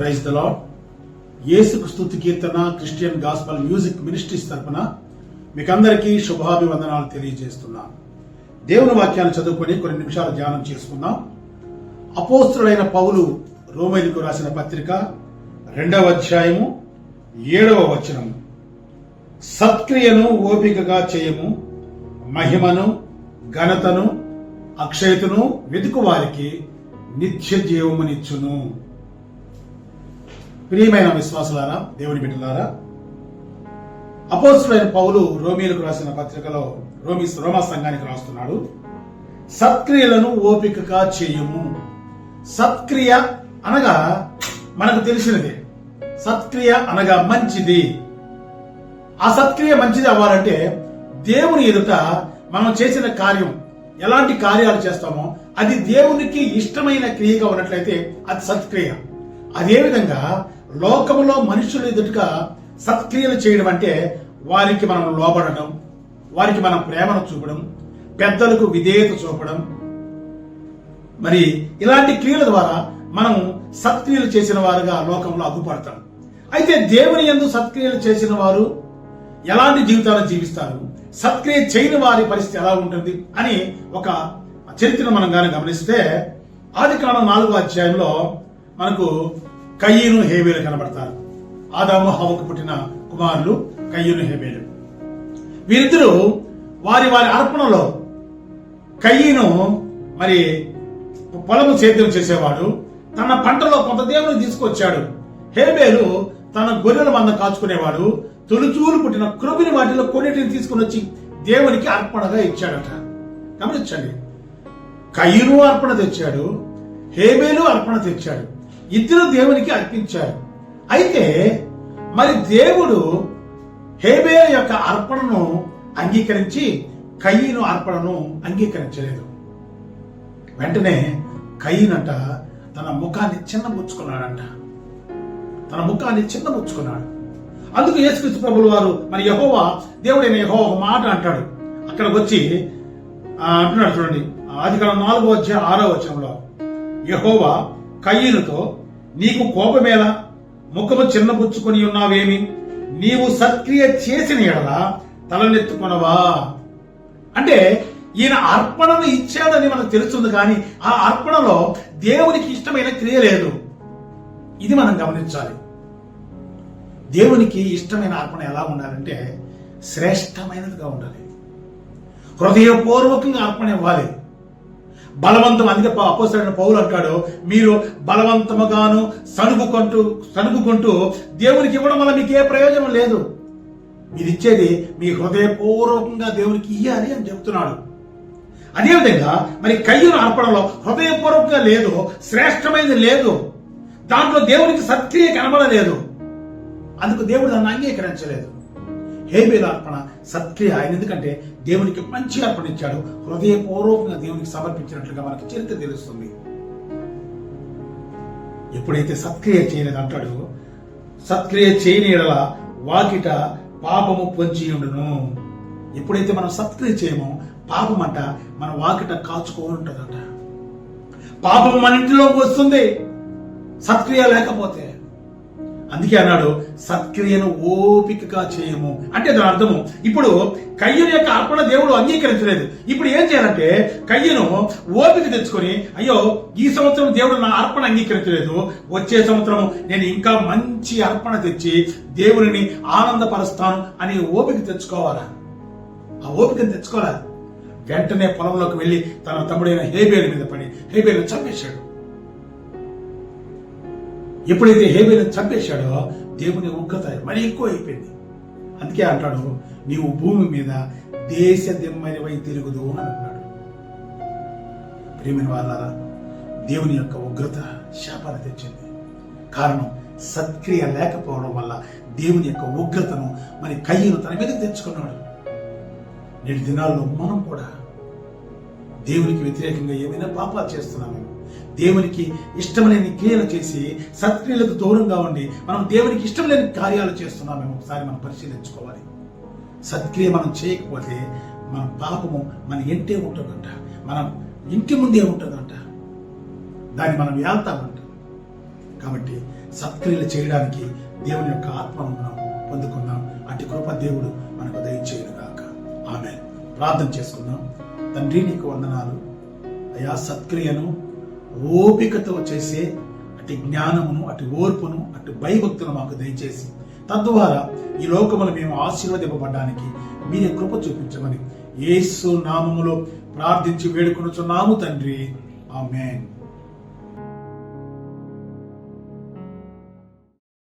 Praise the Lord యేసుకు స్తుతి కీర్తన క్రిస్టియన్ గాస్పల్ మ్యూజిక్ మినిస్ట్రీస్ తరపున మీకందరికీ శుభాభివందనాలు తెలియజేస్తున్నాను దేవుని వాక్యాన్ని చదువుకొని కొన్ని నిమిషాలు ధ్యానం చేసుకుందాం. అపోస్తుడైన పౌలు రోమైలకు రాసిన పత్రిక రెండవ అధ్యాయము ఏడవ వచనము. సత్క్రియను ఓపికగా చేయము మహిమను ఘనతను అక్షయతను వెతుకు వారికి నిత్య జీవమునిచ్చును ప్రియమైన విశ్వాసులారా దేవుని బిడ్డలారా అపోస్తులైన పౌలు రోమిలకు రాసిన పత్రికలో రోమి రోమా సంఘానికి రాస్తున్నాడు సత్క్రియలను ఓపికగా చేయము. సత్క్రియ అనగా మనకు తెలిసినదే. సత్క్రియ అనగా మంచిది. ఆ సత్క్రియ మంచిది అవ్వాలంటే దేవుని ఎదుట మనం చేసిన కార్యం ఎలాంటి కార్యాలు చేస్తామో అది దేవునికి ఇష్టమైన క్రియగా ఉన్నట్లయితే అది సత్క్రియ. అదేవిధంగా లోకంలో మనుషులు ఎదుటగా సత్క్రియలు చేయడం అంటే వారికి మనం లోబడడం వారికి మనం ప్రేమను చూపడం పెద్దలకు విధేయత చూపడం. మరి ఇలాంటి క్రియల ద్వారా మనం సత్క్రియలు చేసిన వారుగా లోకంలో అగ్గుపడతాం అయితే దేవుని ఎందు సత్క్రియలు చేసిన వారు ఎలాంటి జీవితాలను జీవిస్తారు? సత్క్రియ చేయని వారి పరిస్థితి ఎలా ఉంటుంది అని ఒక చరిత్రను మనం గాని గమనిస్తే ఆది కాలం నాలుగో అధ్యాయంలో మనకు కయ్యను హేబేలు కనబడతారు. ఆదాము హవకు పుట్టిన కుమారులు కయ్యను హేబేలు. వీరిద్దరూ వారి వారి అర్పణలో కయ్యను మరి పొలము సేద్యం చేసేవాడు. తన పంటలో కొంత దేవుని తీసుకొచ్చాడు. హేబేలు తన గొర్రెల మంద కాచుకునేవాడు. తొలిచూలు పుట్టిన క్రొబిని వాటిలో కొన్నిటిని తీసుకుని వచ్చి దేవునికి అర్పణగా ఇచ్చాడట. గమనించండి. కయ్యను అర్పణ తెచ్చాడు హేబేలు అర్పణ తెచ్చాడు. ఇద్దరు దేవునికి అర్పించారు. అయితే మరి దేవుడు హేబేలు యొక్క అర్పణను అంగీకరించి కయ్యను అర్పణను అంగీకరించలేదు. వెంటనే కయ్యనట తన ముఖాన్ని చిన్నబుచ్చుకున్నాడంట. తన ముఖాన్ని చిన్నబుచ్చుకున్నాడు. అందుకు యేసుక్రీస్తు ప్రభులు వారు మరి యహోవా దేవుడైన యహో ఒక మాట అంటాడు. అక్కడికి వచ్చి అంటున్నాడు చూడండి. ఆది నాలుగో వచ్చే ఆరో వచనంలో యహోవా కయ్యనుతో నీకు కోపమేలా? ముఖము చిన్నపుచ్చుకొని ఉన్నావేమి? నీవు సత్క్రియ చేసిన ఎడల తలనెత్తుకొనవా? అంటే ఈయన అర్పణను ఇచ్చాడని మనకు తెలుస్తుంది కానీ ఆ అర్పణలో దేవునికి ఇష్టమైన క్రియ లేదు. ఇది మనం గమనించాలి. దేవునికి ఇష్టమైన అర్పణ ఎలా ఉండాలంటే శ్రేష్టమైనదిగా ఉండాలి. హృదయపూర్వకంగా అర్పణ ఇవ్వాలి. బలవంతం అందుకే అపోసరైన పౌలు అంటాడు మీరు బలవంతముగాను సణుగుకుంటూ సణుగుకుంటూ దేవునికి ఇవ్వడం వల్ల మీకు ఏ ప్రయోజనం లేదు. మీరు ఇచ్చేది మీ హృదయపూర్వకంగా దేవునికి ఇయ్యాలి అని చెప్తున్నాడు. అదేవిధంగా మరి కయ్యను అర్పణలో హృదయపూర్వకంగా లేదు శ్రేష్టమైనది లేదు. దాంట్లో దేవునికి సత్క్రియ కనబడలేదు. అందుకు దేవుడు దాన్ని అంగీకరించలేదు. హేబేల అర్పణ సత్క్రియ ఆయన. ఎందుకంటే దేవునికి మంచి అర్పణ ఇచ్చాడు. హృదయపూర్వకంగా దేవునికి సమర్పించినట్లుగా మనకి చరిత్ర తెలుస్తుంది. ఎప్పుడైతే సత్క్రియ చేయలేదు అంటాడు సత్క్రియ చేయని ఎడల వాకిట పాపము పొంచి ఉండును. ఎప్పుడైతే మనం సత్క్రియ చేయమో పాపం అంట మన వాకిట కాచుకొని ఉంటుందంట. పాపం మన ఇంటిలోకి వస్తుంది. సత్క్రియ లేకపోతే అందుకే అన్నాడు సత్క్రియను ఓపికగా చేయము. అంటే దాని అర్థము. ఇప్పుడు కయ్యను యొక్క అర్పణ దేవుడు అంగీకరించలేదు. ఇప్పుడు ఏం చేయాలంటే కయ్యను ఓపిక తెచ్చుకొని అయ్యో ఈ సంవత్సరం దేవుడు నా అర్పణ అంగీకరించలేదు. వచ్చే సంవత్సరం నేను ఇంకా మంచి అర్పణ తెచ్చి దేవుడిని ఆనందపరుస్తాను అని ఓపిక తెచ్చుకోవాలా? ఆ ఓపికను తెచ్చుకోవాలా? వెంటనే పొలంలోకి వెళ్ళి తన తమ్ముడైన హేబేలు మీద పడి హేబేలు చంపేశాడు. ఎప్పుడైతే హేబేలు చంపేశాడో దేవుని ఉగ్రత మరి ఎక్కువ అయిపోయింది అందుకే అంటాడు నీవు భూమి మీద దేశ దిమ్మరివై తిరుగుదు అని అన్నాడు ప్రేమిన వాళ్ళ దేవుని యొక్క ఉగ్రత శాపాన్ని తెచ్చింది. కారణం సత్క్రియ లేకపోవడం వల్ల దేవుని యొక్క ఉగ్రతను మరి కయ్యను తన మీద తెచ్చుకున్నాడు. నేటి దినాల్లో మనం కూడా దేవునికి వ్యతిరేకంగా ఏమైనా పాపాలు చేస్తున్నామేమో. దేవునికి ఇష్టం లేని క్రియలు చేసి సత్క్రియలకు దూరంగా ఉండి మనం దేవునికి ఇష్టం లేని కార్యాలు చేస్తున్నామేమో ఒకసారి మనం పరిశీలించుకోవాలి. సత్క్రియ మనం చేయకపోతే మన పాపము మన ఇంటే ఉంటుందంట. మనం ఇంటి ముందే ఉంటుందంట. దాన్ని మనం వెళ్తామంట కాబట్టి సత్క్రియలు చేయడానికి దేవుని యొక్క ఆత్మను మనం పొందుకుందాం. అటు కృప దేవుడు మనకు దయచేయను గాక. ఆమె ప్రార్థన చేసుకుందాం. తండ్రి నీకు వందనాలు. అయా సత్క్రియను ఓపికతో చేసే అటు జ్ఞానమును అటు ఓర్పును అటు భయభక్తులు మాకు దయచేసి. తద్వారా ఈ లోకములు మేము ఆశీర్వదింపబడడానికి మీరే కృప చూపించమని యేసు నామములో ప్రార్థించి వేడుకొనుచున్నాము తండ్రి. ఆమెన్.